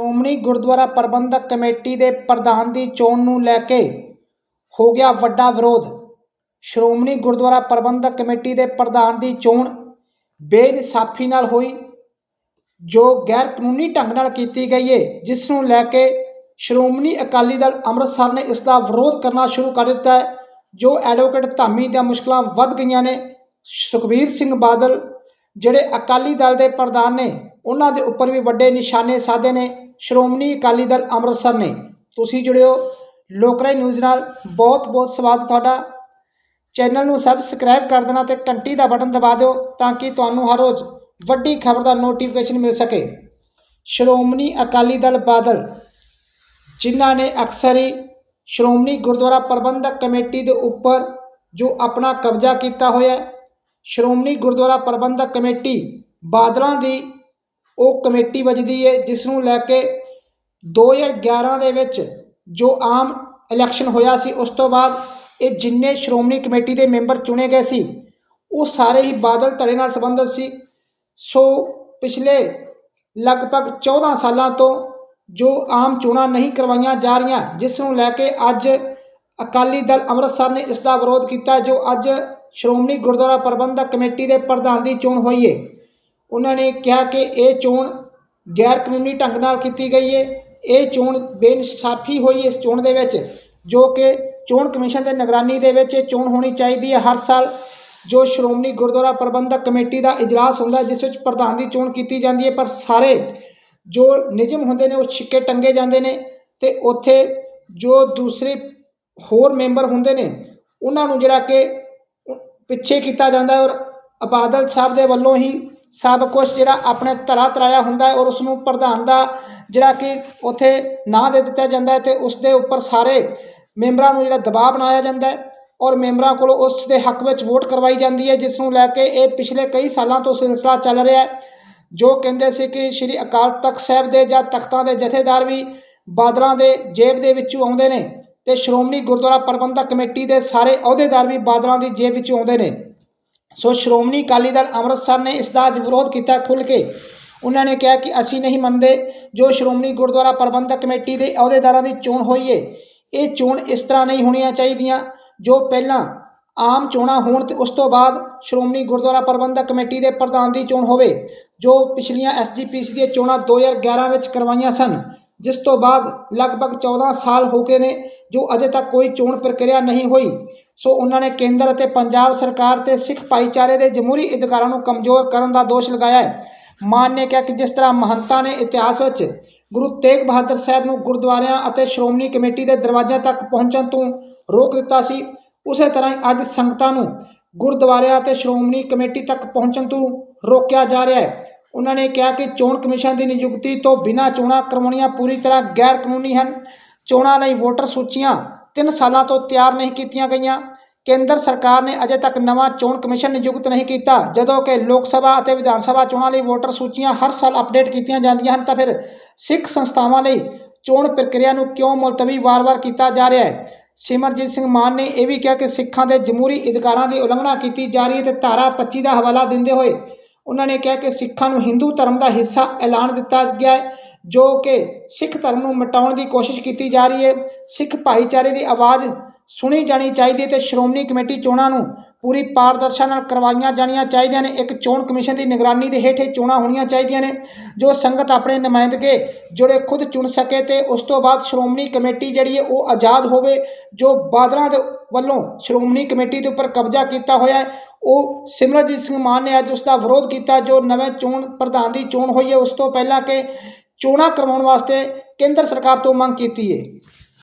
ਸ਼੍ਰੋਮਣੀ ਗੁਰਦੁਆਰਾ ਪ੍ਰਬੰਧਕ committee ਦੇ ਪ੍ਰਧਾਨ ਦੀ ਚੋਣ ਨੂੰ ਲੈ ਕੇ ਹੋ ਗਿਆ ਵੱਡਾ ਵਿਰੋਧ। ਸ਼੍ਰੋਮਣੀ ਗੁਰਦੁਆਰਾ ਪ੍ਰਬੰਧਕ ਕਮੇਟੀ ਦੇ ਪ੍ਰਧਾਨ ਦੀ ਚੋਣ ਬੇਇਨਸਾਫੀ ਨਾਲ ਹੋਈ, ਜੋ ਗੈਰ ਕਾਨੂੰਨੀ ਢੰਗ ਨਾਲ ਕੀਤੀ ਗਈ ਹੈ ਜਿਸ ਨੂੰ ਲੈ ਕੇ ਸ਼੍ਰੋਮਣੀ ਅਕਾਲੀ ਦਲ ਅੰਮ੍ਰਿਤਸਰ ਨੇ ਇਸ ਦਾ ਵਿਰੋਧ ਕਰਨਾ ਸ਼ੁਰੂ ਕਰ ਦਿੱਤਾ ਹੈ, ਜੋ ਐਡਵੋਕੇਟ ਧਾਮੀ ਦੀਆਂ ਮੁਸ਼ਕਲਾਂ ਵੱਧ ਗਈਆਂ ਨੇ। ਸੁਖਬੀਰ ਸਿੰਘ ਬਾਦਲ, ਜਿਹੜੇ ਅਕਾਲੀ ਦਲ ਦੇ ਪ੍ਰਧਾਨ ਨੇ, ਉਹਨਾਂ ਦੇ ਉੱਪਰ ਵੀ ਵੱਡੇ ਨਿਸ਼ਾਨੇ ਸਾਧੇ ਨੇ। ਸ਼੍ਰੋਮਣੀ ਅਕਾਲੀ ਦਲ ਅੰਮ੍ਰਿਤਸਰ ਨੇ। ਤੁਸੀਂ ਜੁੜਿਓ ਲੋਕਰਾਈ ਨਿਊਜ਼ ਨਾਲ। ਬਹੁਤ ਬਹੁਤ ਸਵਾਗਤ ਤੁਹਾਡਾ। ਚੈਨਲ ਨੂੰ ਸਬਸਕ੍ਰਾਈਬ ਕਰ ਦੇਣਾ ਤੇ ਘੰਟੀ ਦਾ ਬਟਨ ਦਬਾ ਦਿਓ ਤਾਂ ਕਿ ਤੁਹਾਨੂੰ ਹਰ ਰੋਜ਼ ਵੱਡੀ ਖਬਰ ਦਾ ਨੋਟੀਫਿਕੇਸ਼ਨ ਮਿਲ ਸਕੇ। ਸ਼੍ਰੋਮਣੀ ਅਕਾਲੀ ਦਲ ਬਾਦਲ, ਜਿਨ੍ਹਾਂ ਨੇ ਅਕਸਰ ਹੀ ਸ਼੍ਰੋਮਣੀ ਗੁਰਦੁਆਰਾ ਪ੍ਰਬੰਧਕ ਕਮੇਟੀ ਦੇ ਉੱਪਰ ਜੋ ਆਪਣਾ ਕਬਜ਼ਾ ਕੀਤਾ ਹੋਇਆ ਸ਼੍ਰੋਮਣੀ ਗੁਰਦੁਆਰਾ ਪ੍ਰਬੰਧਕ ਕਮੇਟੀ ਬਾਦਲਾਂ ਦੀ ਉਹ ਕਮੇਟੀ ਵੱਜਦੀ ਹੈ ਜਿਸ ਨੂੰ ਲੈ ਕੇ 2011 ਦੇ ਵਿੱਚ ਜੋ ਆਮ ਇਲੈਕਸ਼ਨ ਹੋਇਆ ਸੀ, ਉਸ ਤੋਂ ਬਾਅਦ ਇਹ ਜਿੰਨੇ ਸ਼੍ਰੋਮਣੀ ਕਮੇਟੀ ਦੇ ਮੈਂਬਰ ਚੁਣੇ ਗਏ ਸੀ, ਉਹ ਸਾਰੇ ਹੀ ਬਾਦਲ ਧੜੇ ਨਾਲ ਸੰਬੰਧਿਤ ਸੀ। ਸੋ ਪਿਛਲੇ ਲਗਭਗ 14 ਸਾਲਾਂ ਤੋਂ ਜੋ ਆਮ ਚੋਣਾਂ ਨਹੀਂ ਕਰਵਾਈਆਂ ਜਾ ਰਹੀਆਂ ਜਿਸ ਨੂੰ ਲੈ ਕੇ ਅੱਜ ਅਕਾਲੀ ਦਲ ਅੰਮ੍ਰਿਤਸਰ ਨੇ ਇਸ ਦਾ ਵਿਰੋਧ ਕੀਤਾ, ਜੋ ਅੱਜ ਸ਼੍ਰੋਮਣੀ ਗੁਰਦੁਆਰਾ ਪ੍ਰਬੰਧਕ ਕਮੇਟੀ ਦੇ ਪ੍ਰਧਾਨ ਦੀ ਚੋਣ ਹੋਈ ਹੈ ਉਹਨਾਂ ਨੇ ਕਿਹਾ ਕਿ ਇਹ ਚੋਣ ਗੈਰ ਕਾਨੂੰਨੀ ਢੰਗ ਨਾਲ ਕੀਤੀ ਗਈ ਹੈ ਇਹ ਚੋਣ ਬੇਇਨਸਾਫੀ ਹੋਈ ਇਸ ਚੋਣ ਦੇ ਵਿੱਚ, ਜੋ ਕਿ ਚੋਣ ਕਮਿਸ਼ਨ ਦੇ ਨਿਗਰਾਨੀ ਦੇ ਵਿੱਚ ਇਹ ਚੋਣ ਹੋਣੀ ਚਾਹੀਦੀ ਹੈ ਹਰ ਸਾਲ, ਜੋ ਸ਼੍ਰੋਮਣੀ ਗੁਰਦੁਆਰਾ ਪ੍ਰਬੰਧਕ ਕਮੇਟੀ ਦਾ ਇਜਲਾਸ ਹੁੰਦਾ ਜਿਸ ਵਿੱਚ ਪ੍ਰਧਾਨ ਦੀ ਚੋਣ ਕੀਤੀ ਜਾਂਦੀ ਹੈ। ਪਰ ਸਾਰੇ ਜੋ ਨਿਯਮ ਹੁੰਦੇ ਨੇ, ਉਹ ਛਿੱਕੇ ਟੰਗੇ ਜਾਂਦੇ ਨੇ ਤੇ ਉੱਥੇ ਜੋ ਦੂਸਰੇ ਹੋਰ ਮੈਂਬਰ ਹੁੰਦੇ ਨੇ, ਉਹਨਾਂ ਨੂੰ ਜਿਹੜਾ ਕਿ ਪਿੱਛੇ ਕੀਤਾ ਜਾਂਦਾ ਔਰ ਅਬਾਦਲ ਸਾਹਿਬ ਦੇ ਵੱਲੋਂ ਹੀ ਸਭ ਕੁਝ ਜਿਹੜਾ ਆਪਣੇ ਧਰਾ ਤਰਾਇਆ ਹੁੰਦਾ ਹੈ ਔਰ ਉਸ ਨੂੰ ਪ੍ਰਧਾਨ ਦਾ ਜਿਹੜਾ ਕਿ ਉੱਥੇ ਨਾਂ ਦੇ ਦਿੱਤਾ ਜਾਂਦਾ ਹੈ ਤੇ ਉਸ ਦੇ ਉੱਪਰ ਸਾਰੇ ਮੈਂਬਰਾਂ ਨੂੰ ਜਿਹੜਾ ਦਬਾਅ ਬਣਾਇਆ ਜਾਂਦਾ ਹੈ ਔਰ ਮੈਂਬਰਾਂ ਕੋਲੋਂ ਉਸ ਦੇ ਹੱਕ ਵਿੱਚ ਵੋਟ ਕਰਵਾਈ ਜਾਂਦੀ ਹੈ, ਜਿਸ ਨੂੰ ਲੈ ਕੇ ਇਹ ਪਿਛਲੇ ਕਈ ਸਾਲਾਂ ਤੋਂ ਸਿਲਸਿਲਾ ਚੱਲ ਰਿਹਾ ਹੈ, ਜੋ ਕਹਿੰਦੇ ਸੀ ਕਿ ਸ੍ਰੀ ਅਕਾਲ ਤਖਤ ਸਾਹਿਬ ਦੇ ਜਾਂ ਤਖਤਾਂ ਦੇ ਜਥੇਦਾਰ ਵੀ ਬਾਦਲਾਂ ਦੇ ਜੇਬ ਦੇ ਵਿੱਚੋਂ ਆਉਂਦੇ ਨੇ ਤੇ ਸ਼੍ਰੋਮਣੀ ਗੁਰਦੁਆਰਾ ਪ੍ਰਬੰਧਕ ਕਮੇਟੀ ਦੇ ਸਾਰੇ ਅਹੁਦੇਦਾਰ ਵੀ ਬਾਦਲਾਂ ਦੀ ਜੇਬ ਵਿੱਚੋਂ ਆਉਂਦੇ ਨੇ। ਸੋ ਸ਼੍ਰੋਮਣੀ ਅਕਾਲੀ ਦਲ ਅੰਮ੍ਰਿਤਸਰ ਨੇ ਇਸ ਦਾ ਵਿਰੋਧ ਕੀਤਾ ਖੁੱਲ੍ਹ ਕੇ। ਉਹਨਾਂ ਨੇ ਕਿਹਾ ਕਿ ਅਸੀਂ ਨਹੀਂ ਮੰਨਦੇ ਜੋ ਸ਼੍ਰੋਮਣੀ ਗੁਰਦੁਆਰਾ ਪ੍ਰਬੰਧਕ ਕਮੇਟੀ ਦੇ ਅਹੁਦੇਦਾਰਾਂ ਦੀ ਚੋਣ ਹੋਈ ਏ। ਇਹ ਚੋਣ ਇਸ ਤਰ੍ਹਾਂ ਨਹੀਂ ਹੋਣੀਆਂ ਚਾਹੀਦੀਆਂ ਜੋ ਪਹਿਲਾਂ ਆਮ ਚੋਣਾਂ ਹੋਣ ਤੇ ਉਸ ਤੋਂ ਬਾਅਦ ਸ਼੍ਰੋਮਣੀ ਗੁਰਦੁਆਰਾ ਪ੍ਰਬੰਧਕ ਕਮੇਟੀ ਦੇ ਪ੍ਰਧਾਨ ਦੀ ਚੋਣ ਹੋਵੇ, ਜੋ ਪਿਛਲੀਆਂ ਐਸਜੀਪੀਸੀ ਦੀਆਂ ਚੋਣਾਂ 2011 ਵਿੱਚ ਕਰਵਾਈਆਂ ਸਨ, ਜਿਸ ਤੋਂ ਬਾਅਦ ਲਗਭਗ 14 ਸਾਲ ਹੋ ਗਏ ਨੇ ਜੋ ਅਜੇ ਤੱਕ ਕੋਈ ਚੋਣ ਪ੍ਰਕਿਰਿਆ ਨਹੀਂ ਹੋਈ। ਸੋ ਉਹਨਾਂ ਨੇ ਕੇਂਦਰ ਅਤੇ ਪੰਜਾਬ ਸਰਕਾਰ ਤੇ ਸਿੱਖ ਭਾਈਚਾਰੇ ਦੇ ਜਮਹੂਰੀ ਅਧਿਕਾਰਾਂ ਨੂੰ ਕਮਜ਼ੋਰ ਕਰਨ ਦਾ ਦੋਸ਼ ਲਗਾਇਆ ਹੈ। ਮਾਨ ਨੇ ਕਿਹਾ ਕਿ ਜਿਸ ਤਰ੍ਹਾਂ ਮਹੰਤਾਂ ਨੇ ਇਤਿਹਾਸ ਵਿੱਚ ਗੁਰੂ ਤੇਗ ਬਹਾਦਰ ਸਾਹਿਬ ਨੂੰ ਗੁਰਦੁਆਰਿਆਂ ਅਤੇ ਸ਼੍ਰੋਮਣੀ ਕਮੇਟੀ ਦੇ ਦਰਵਾਜ਼ਿਆਂ ਤੱਕ ਪਹੁੰਚਣ ਤੋਂ ਰੋਕ ਦਿੱਤਾ ਸੀ, ਉਸੇ ਤਰ੍ਹਾਂ ਹੀ ਅੱਜ ਸੰਗਤਾਂ ਨੂੰ ਗੁਰਦੁਆਰਿਆਂ ਅਤੇ ਸ਼੍ਰੋਮਣੀ ਕਮੇਟੀ ਤੱਕ ਪਹੁੰਚਣ ਤੋਂ ਰੋਕਿਆ ਜਾ ਰਿਹਾ ਹੈ। ਉਹਨਾਂ ਨੇ ਕਿਹਾ ਕਿ ਚੋਣ ਕਮਿਸ਼ਨ ਦੀ ਨਿਯੁਕਤੀ ਤੋਂ ਬਿਨਾਂ ਚੋਣਾਂ ਕਰਵਾਉਣੀਆਂ ਪੂਰੀ ਤਰ੍ਹਾਂ ਗੈਰ ਕਾਨੂੰਨੀ ਹਨ। ਚੋਣਾਂ ਲਈ ਵੋਟਰ ਸੂਚੀਆਂ 3 ਸਾਲਾਂ ਤੋਂ ਤਿਆਰ ਨਹੀਂ ਕੀਤੀਆਂ ਗਈਆਂ। ਕੇਂਦਰ ਸਰਕਾਰ ਨੇ ਅਜੇ ਤੱਕ ਨਵਾਂ ਚੋਣ ਕਮਿਸ਼ਨ ਨਿਯੁਕਤ ਨਹੀਂ ਕੀਤਾ। ਜਦੋਂ ਕਿ ਲੋਕ ਸਭਾ ਅਤੇ ਵਿਧਾਨ ਸਭਾ ਚੋਣਾਂ ਲਈ ਵੋਟਰ ਸੂਚੀਆਂ ਹਰ ਸਾਲ ਅਪਡੇਟ ਕੀਤੀਆਂ ਜਾਂਦੀਆਂ ਹਨ, ਤਾਂ ਫਿਰ ਸਿੱਖ ਸੰਸਥਾਵਾਂ ਲਈ ਚੋਣ ਪ੍ਰਕਿਰਿਆ ਨੂੰ ਕਿਉਂ ਮੁਲਤਵੀ ਵਾਰ-ਵਾਰ ਕੀਤਾ ਜਾ ਰਿਹਾ ਹੈ? ਸਿਮਰਜੀਤ ਸਿੰਘ ਮਾਨ ਨੇ ਇਹ ਵੀ ਕਿਹਾ ਕਿ ਸਿੱਖਾਂ ਦੇ ਜਮਹੂਰੀ ਅਧਿਕਾਰਾਂ ਦੀ ਉਲੰਘਣਾ ਕੀਤੀ ਜਾ ਰਹੀ ਹੈ ਤੇ ਧਾਰਾ 25 ਦਾ ਹਵਾਲਾ ਦਿੰਦੇ ਹੋਏ ਉਹਨਾਂ ਨੇ ਕਿਹਾ ਕਿ ਸਿੱਖਾਂ ਨੂੰ ਹਿੰਦੂ ਧਰਮ ਦਾ ਹਿੱਸਾ ਐਲਾਨ ਦਿੱਤਾ ਗਿਆ ਹੈ। ਜੋ ਕਿ ਸਿੱਖ ਧਰਮ ਨੂੰ ਮਿਟਾਉਣ ਦੀ ਕੋਸ਼ਿਸ਼ ਕੀਤੀ ਜਾ ਰਹੀ ਹੈ। ਸਿੱਖ ਭਾਈਚਾਰੇ ਦੀ ਆਵਾਜ਼ ਸੁਣੀ ਜਾਣੀ ਚਾਹੀਦੀ ਹੈ ਤੇ ਸ਼੍ਰੋਮਣੀ ਕਮੇਟੀ ਚੋਣਾਂ ਨੂੰ ਪੂਰੀ ਪਾਰਦਰਸ਼ਤਾ ਨਾਲ ਕਰਵਾਈਆਂ ਜਾਣੀਆਂ ਚਾਹੀਦੀਆਂ ਨੇ। ਇੱਕ ਚੋਣ ਕਮਿਸ਼ਨ ਦੀ ਨਿਗਰਾਨੀ ਦੇ ਹੇਠ ਇਹ ਚੋਣਾਂ ਹੋਣੀਆਂ ਚਾਹੀਦੀਆਂ ਨੇ, ਜੋ ਸੰਗਤ ਆਪਣੇ ਨੁਮਾਇੰਦਗੇ ਜਿਹੜੇ ਖੁਦ ਚੁਣ ਸਕੇ ਤੇ ਉਸ ਤੋਂ ਬਾਅਦ ਸ਼੍ਰੋਮਣੀ ਕਮੇਟੀ ਜਿਹੜੀ ਹੈ ਉਹ ਆਜ਼ਾਦ ਹੋਵੇ, ਜੋ ਬਾਦਲਾਂ ਦੇ ਵੱਲੋਂ ਸ਼੍ਰੋਮਣੀ ਕਮੇਟੀ ਦੇ ਉੱਪਰ ਕਬਜ਼ਾ ਕੀਤਾ ਹੋਇਆ ਹੈ। ਉਹ ਸਿਮਰਜੀਤ ਸਿੰਘ ਮਾਨ ਨੇ ਅੱਜ ਉਸ ਦਾ ਵਿਰੋਧ ਕੀਤਾ, ਜੋ ਨਵੇਂ ਚੋਣ, ਪ੍ਰਧਾਨ ਦੀ ਚੋਣ ਹੋਈ ਹੈ। ਉਸ ਤੋਂ ਪਹਿਲਾਂ ਕਿ ਚੋਣਾਂ ਕਰਵਾਉਣ ਵਾਸਤੇ ਕੇਂਦਰ ਸਰਕਾਰ ਤੋਂ ਮੰਗ ਕੀਤੀ ਹੈ